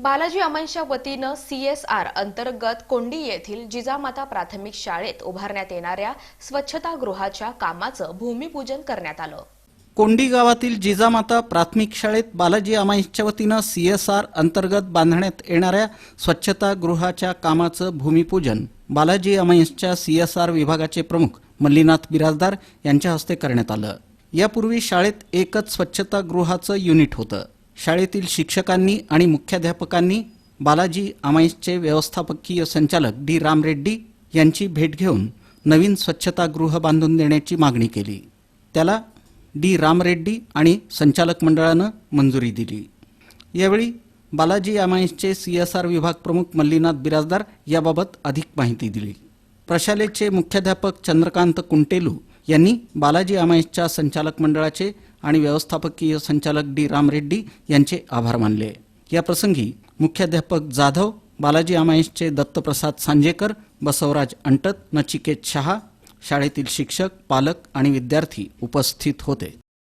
बालाजी अमांच्या वतीनं सीएसआर अंतर्गत कोंडी येथील जिजामाता प्राथमिक शाळेत उभारण्यात येणाऱ्या स्वच्छतागृहाच्या कामाचं भूमिपूजन करण्यात आलं. कोंडी गावातील जिजामाता प्राथमिक शाळेत बालाजी अमाईच्या वतीनं सीएसआर अंतर्गत बांधण्यात येणाऱ्या स्वच्छतागृहाच्या कामाचं भूमिपूजन बालाजी अमाईच्या सीएसआर विभागाचे प्रमुख मल्लीनाथ बिराजदार यांच्या हस्ते करण्यात आलं. यापूर्वी शाळेत एकच स्वच्छतागृहाचं युनिट होतं. शाळेतील शिक्षकांनी आणि मुख्याध्यापकांनी बालाजी अमाईसचे व्यवस्थापकीय संचालक डी राम रेड्डी यांची भेट घेऊन नवीन स्वच्छतागृह बांधून देण्याची मागणी केली. त्याला डी रामरेड्डी आणि संचालक मंडळानं मंजुरी दिली. यावेळी बालाजी अमाईसचे सीएसआर विभाग प्रमुख मल्लीनाथ बिराजदार याबाबत अधिक माहिती दिली. प्रशालेचे मुख्याध्यापक चंद्रकांत कुंटेलू यांनी बालाजी अमाईसच्या संचालक मंडळाचे आणि व्यवस्थापकीय संचालक डी राम रेड्डी यांचे आभार मानले. या प्रसंगी मुख्याध्यापक जाधव बालाजी अमाईसचे दत्तप्रसाद सांजेकर बसवराज अंटत नचिकेत शहा शाळेतील शिक्षक पालक आणि विद्यार्थी उपस्थित होते.